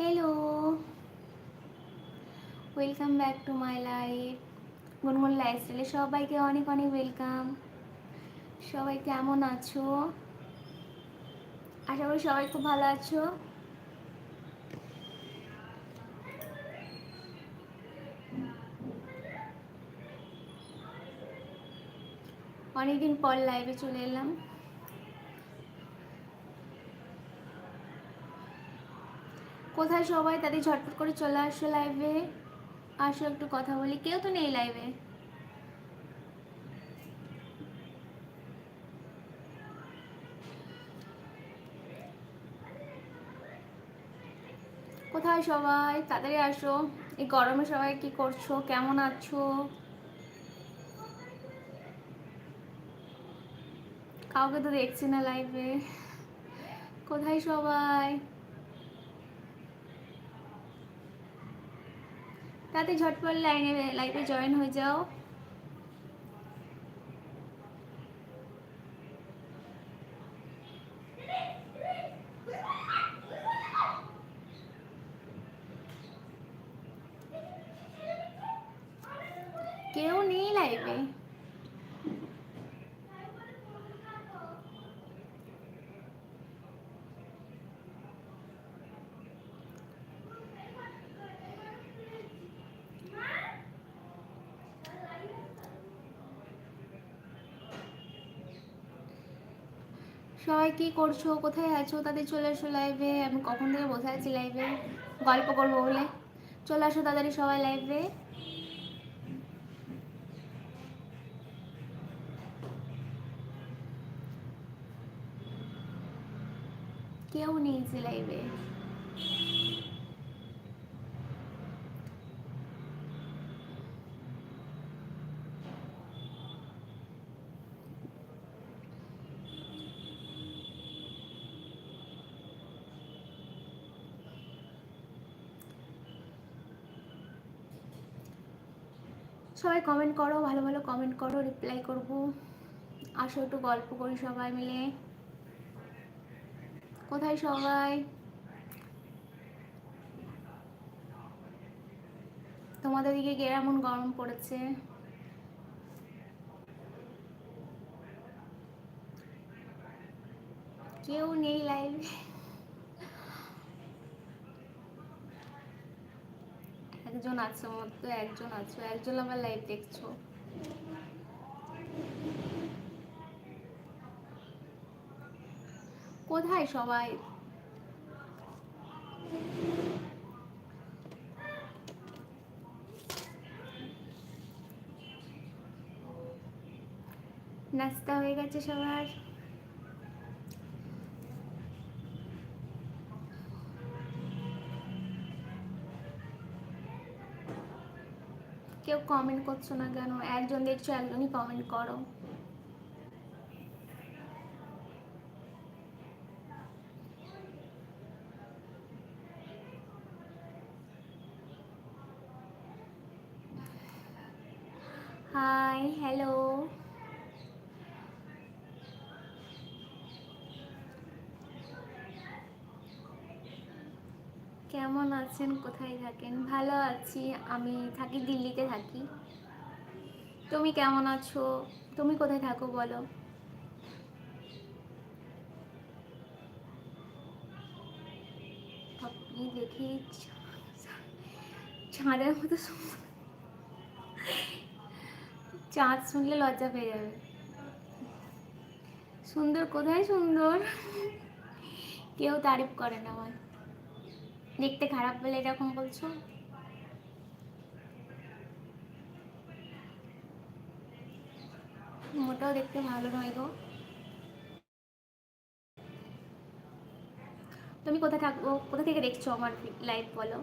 Hello welcome back to my life Gungun লাইফস্টাইলে সবাইকে অনেক অনেক ওয়েলকাম সবাই কেমন আছো? আশা করি সবাই খুব ভালো আছো। অনেকদিন পর লাইভে চলে এলাম। কোথায় সবাই? তাদের ঝটপট করে চলে আসো লাইভে আসো, একটু কথা বলি। কেউ তো নেই লাইভে কোথায় সবাই? তাড়াতাড়ি আসো। এই গরমে সবাই কি করছ? কেমন আছো? কাউকে তো দেখছি না লাইভে কোথায় সবাই? তাতে ঝটপট লাইনে লাইভে জয়েন হয়ে যাও কেউ নেই লাইভে সবাই কি করছ? কোথায় আছো? তাদের চলে আসো লাইভে আমি কখন থেকে বসে আছি লাইভে গল্প করব বলে। চলে আসো তাড়াতাড়ি সবাই লাইভে কেউ নেই যে লাইভে সবাই কমেন্ট করো, ভালো ভালো কমেন্ট করো রিপ্লাই করব। আসো একটু গল্প করি সবাই মিলে। কোথায় সবাই? তোমাদের দিকে কেমন গরম পড়েছে? কেউ নেই লাইভে একজন আছে মধ্যে একজন আছো। একজন আমার লাইভ দেখছ। কোথায় সবাই? নাস্তা হয়ে গেছে সবার? কেউ কমেন্ট করছ না কেন? একজন দেখছ একজনই কমেন্ট করো হাই হ্যালো কেমন আছেন? কোথায় থাকেন? ভালো আছি। আমি থাকি দিল্লিতে থাকি। তুমি কেমন আছো? তুমি কোথায় থাকো বলো? আপনি দেখি চাঁদের মতো চাঁদ শুনলে লজ্জা পেয়ে যাবে। সুন্দর, কোথায় সুন্দর? কেউ তারিফ করে না আমার দেখতে খারাপ বলে এরকম বলছো? মোটাও দেখতে ভালো নয় গো। তুমি কোথায় থাকব কোথা থেকে দেখছ আমার লাইফ বলো?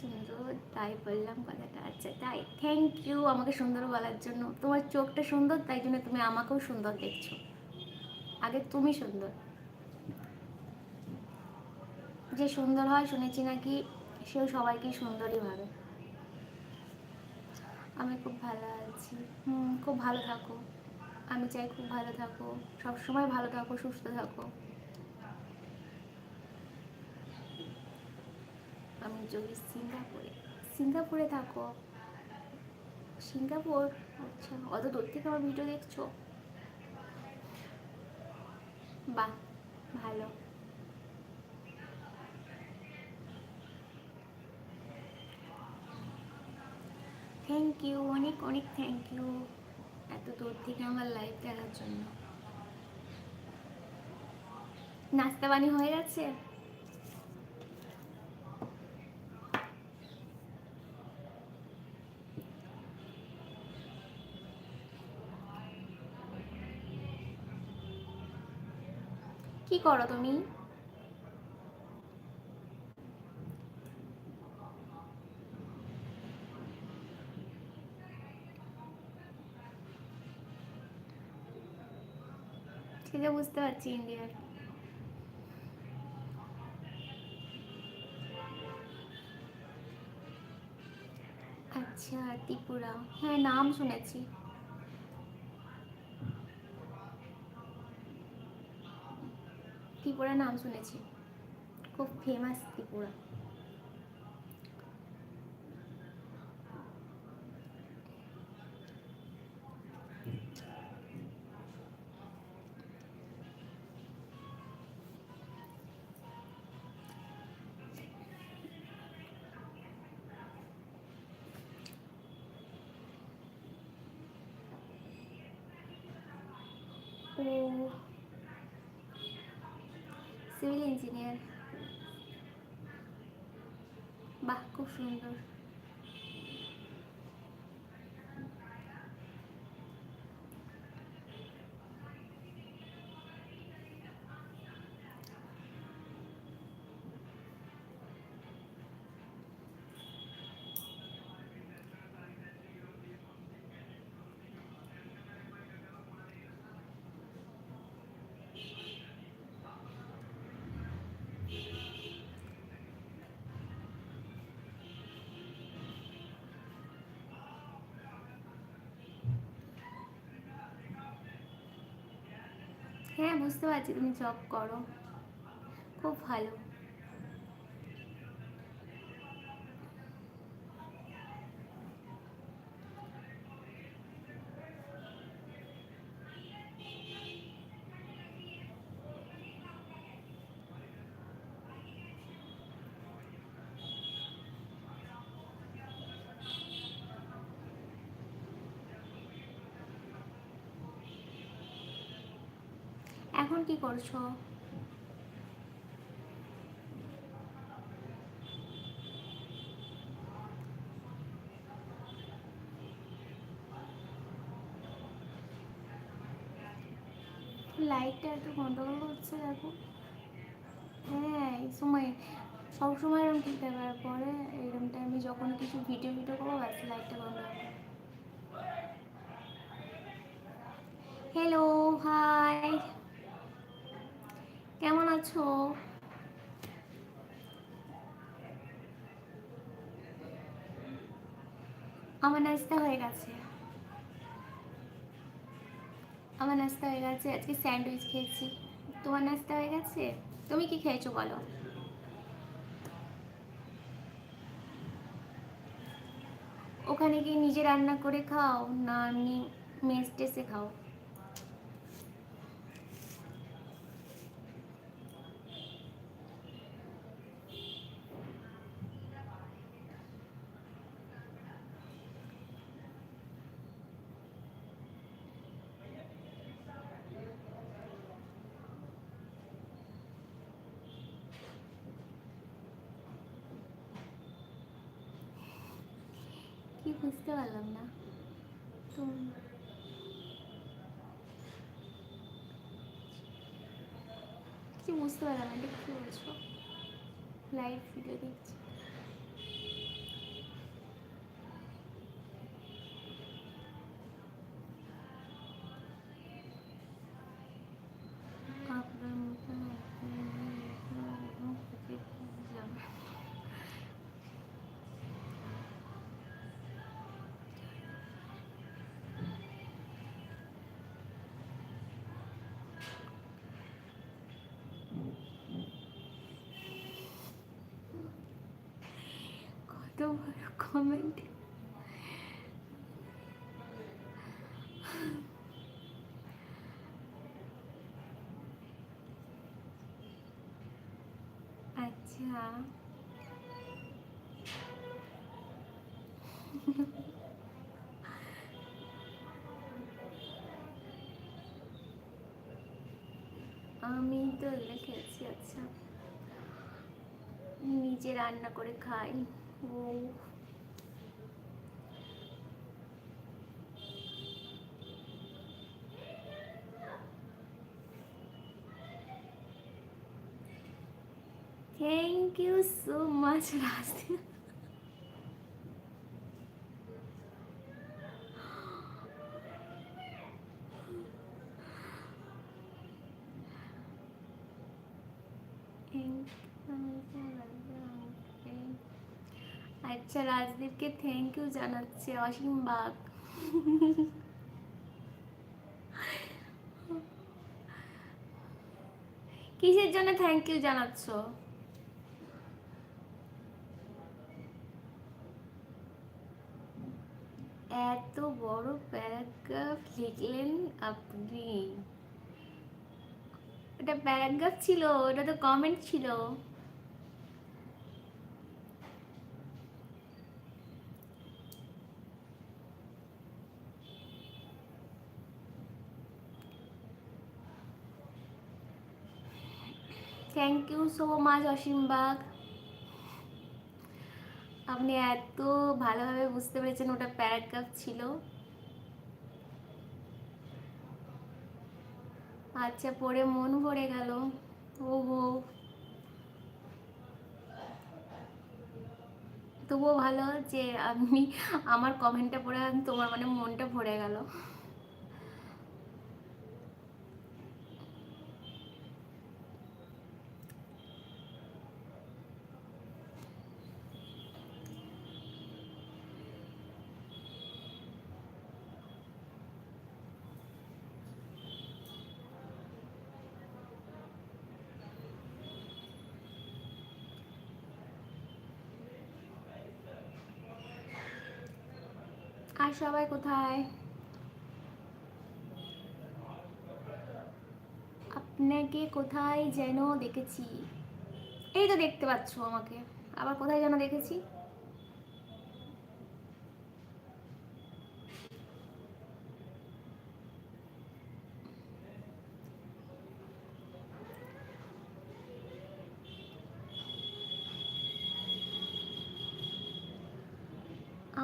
সুন্দর, তাই বললাম কথাটা। আচ্ছা তাই। থ্যাংক ইউ আমাকে সুন্দর বলার জন্য। তোমার চোখটা সুন্দর, তাই জন্য তুমি আমাকেও সুন্দর দেখছ। আগে তুমি সুন্দর। যে সুন্দর হয়, শুনেছি নাকি, সেও সবাইকে সুন্দরই ভাবে। আমি খুব ভালো আছি। হুম, খুব ভালো থাকো। আমি চাই খুব ভালো থাকো। সবসময় ভালো থাকো, সুস্থ থাকো। আমি যদি সিঙ্গাপুরে সিঙ্গাপুরে থাকো, সিঙ্গাপুর আচ্ছা অত দূর থেকে আমার ভিডিও দেখছ? বাহ, ভালো। থ্যাংক ইউ অনেক অনেক থ্যাংক ইউ এত দূর থেকে আমার লাইভ দেখার জন্য। নাস্তা পানি হয়ে গেছে? কি করো তুমি? সেটা বুঝতে পারছি ইন্ডিয়ার। আচ্ছা ত্রিপুরা। হ্যাঁ নাম শুনেছি। ত্রিপুরা নাম শুনেছি। খুব ফেমাস ত্রিপুরা। ও সিভিল ইঞ্জিনিয়ার বাহ খুব সুন্দর। হ্যাঁ বুঝতে পারছি। তুমি জব করো। খুব ভালো। এখন কি করছ? লাইটটা একটু গন্ডগোল হচ্ছে দেখো। হ্যাঁ এই সময় সবসময় এরকম ঠিক থাকার পরে এরকম টাইমে যখন কিছু ভিডিও ভিডিও করব, ব্যাস লাইটটা বন্ধ হ্যালো হাই কেমন আছো? আমার নাস্তা হয়ে গেছে। আমার নাস্তা হয়ে গেছে, আজকে স্যান্ডউইচ খেয়েছি। তোমার নাস্তা হয়ে গেছে? তুমি কি খেয়েছো বলো? ওখানে কি নিজে রান্না করে খাও না এমনি মেস টেসে খাও বুঝতে পারলাম না। তো কিছু বুঝতে পারলাম এটা কি বলছো লাইভ ভিডিও দেখছি। তো কমেন্ট আচ্ছা আমি তো লিখেছি আচ্ছা। নিজে রান্না করে খাই। ও thank you so much thank you জানাচ্ছে অসীম বাগ কিসের জন্য থ্যাংক ইউ জানাচ্ছ? এত বড় প্যারাগ্রাফ লিখলেন আপনি। এটা প্যারাগ্রাফ ছিল, ওটা তো কমেন্ট ছিল। Thank you so much Asim Bag আপনি এত ভালোভাবে বুঝতে পেরেছেন, ওটা প্যারাগ্রাফ ছিল। আচ্ছা পড়ে মন ভরে গেল। ওহো। তবুও ভালো যে আপনি আমার কমেন্টটা পড়ে তোমার মানে মনটা ভরে গেল। আর সবাই কোথায়? আপনাকে কোথায় যেন দেখেছি। এই তো দেখতে পাচ্ছ আমাকে। আবার কোথায় যেন দেখেছি?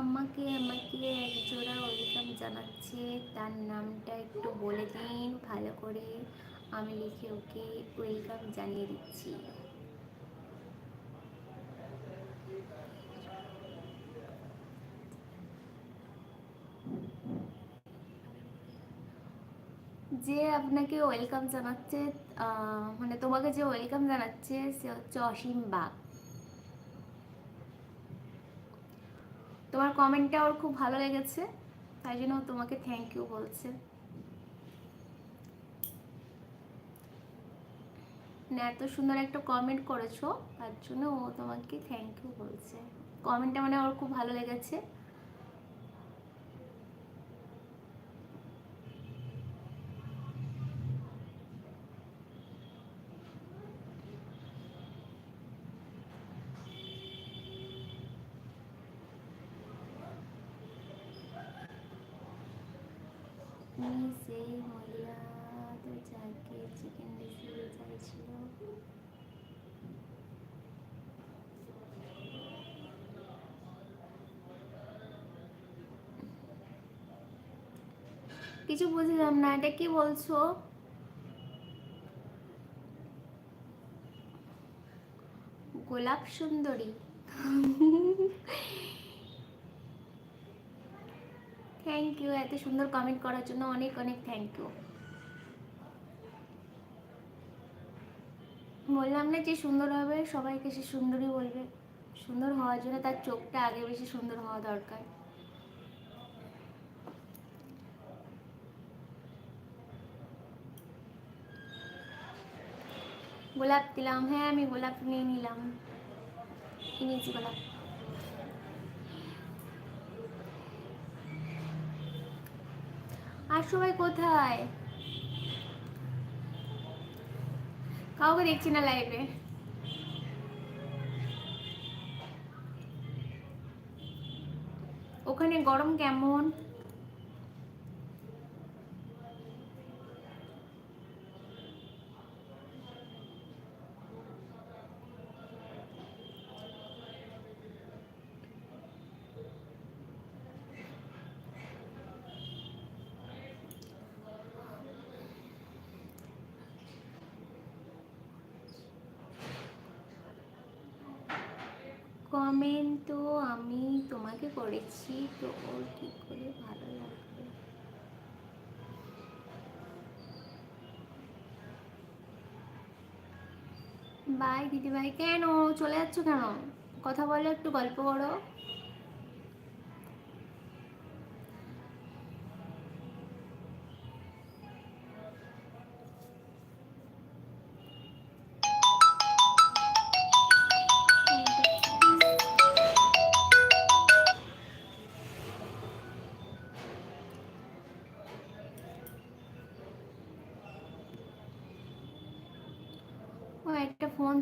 আমাকে আমাকে একজোড়া ওয়েলকাম জানাচ্ছে। তার নামটা একটু বলে দিন, ভালো করে। আমি লিখে ওকে ওয়েলকাম জানিয়ে দিচ্ছি। যে আপনাকে ওয়েলকাম জানাচ্ছে মানে তোমাকে যে ওয়েলকাম জানাচ্ছে, সে হচ্ছে অসীম বাগ। তোমার কমেন্টটা ওর খুব ভালো লেগেছে, তাই জন্য তোমাকে থ্যাংক ইউ বলছে। না, এত সুন্দর একটা কমেন্ট করেছ, তার জন্য ও তোমাকে থ্যাংক ইউ বলছে। কমেন্টটা মানে ওর খুব ভালো লেগেছে। উনি সেই তো যাকে চিকেন রেসিপি চাইছিল। কিছু বুঝলাম না, এটা কি বলছো? গোলাপ সুন্দরী। থ্যাংক ইউ এত সুন্দর কমেন্ট করার জন্য অনেক অনেক থ্যাংক ইউ বললাম না যে সুন্দর হবে, সবাইকে সে সুন্দরই বলবে। সুন্দর হওয়ার জন্য তার চোখটা আগে বেশি সুন্দর হওয়া দরকার। গোলাপ দিলাম হ্যাঁ আমি গোলাপ নিয়ে নিলাম। নিয়েছি গোলাপ। আর সবাই কোথায়? কাউকে দেখছি না লাইভে ওখানে গরম কেমন? কমেন্ট তো আমি তোমাকে করেছি, তো ওর কি করে ভালো লাগবে। বাই দিদিভাই। কেন? চলে যাচ্ছ কেন? কথা বলো, একটু গল্প করো।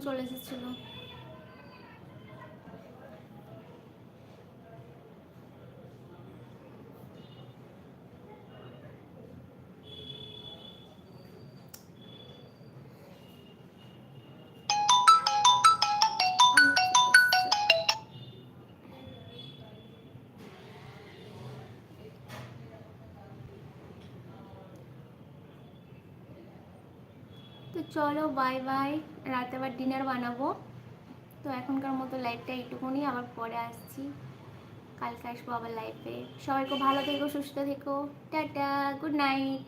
চলে এসেছিল। তো চলো বাই বাই রাতে আবার ডিনার বানাবো। তো এখনকার মতো লাইফটা এইটুকুনি, আবার পরে আসছি। কালকে আসব আবার লাইফে সবাই খুব ভালো থেকো, সুস্থ থেকো। Tata good night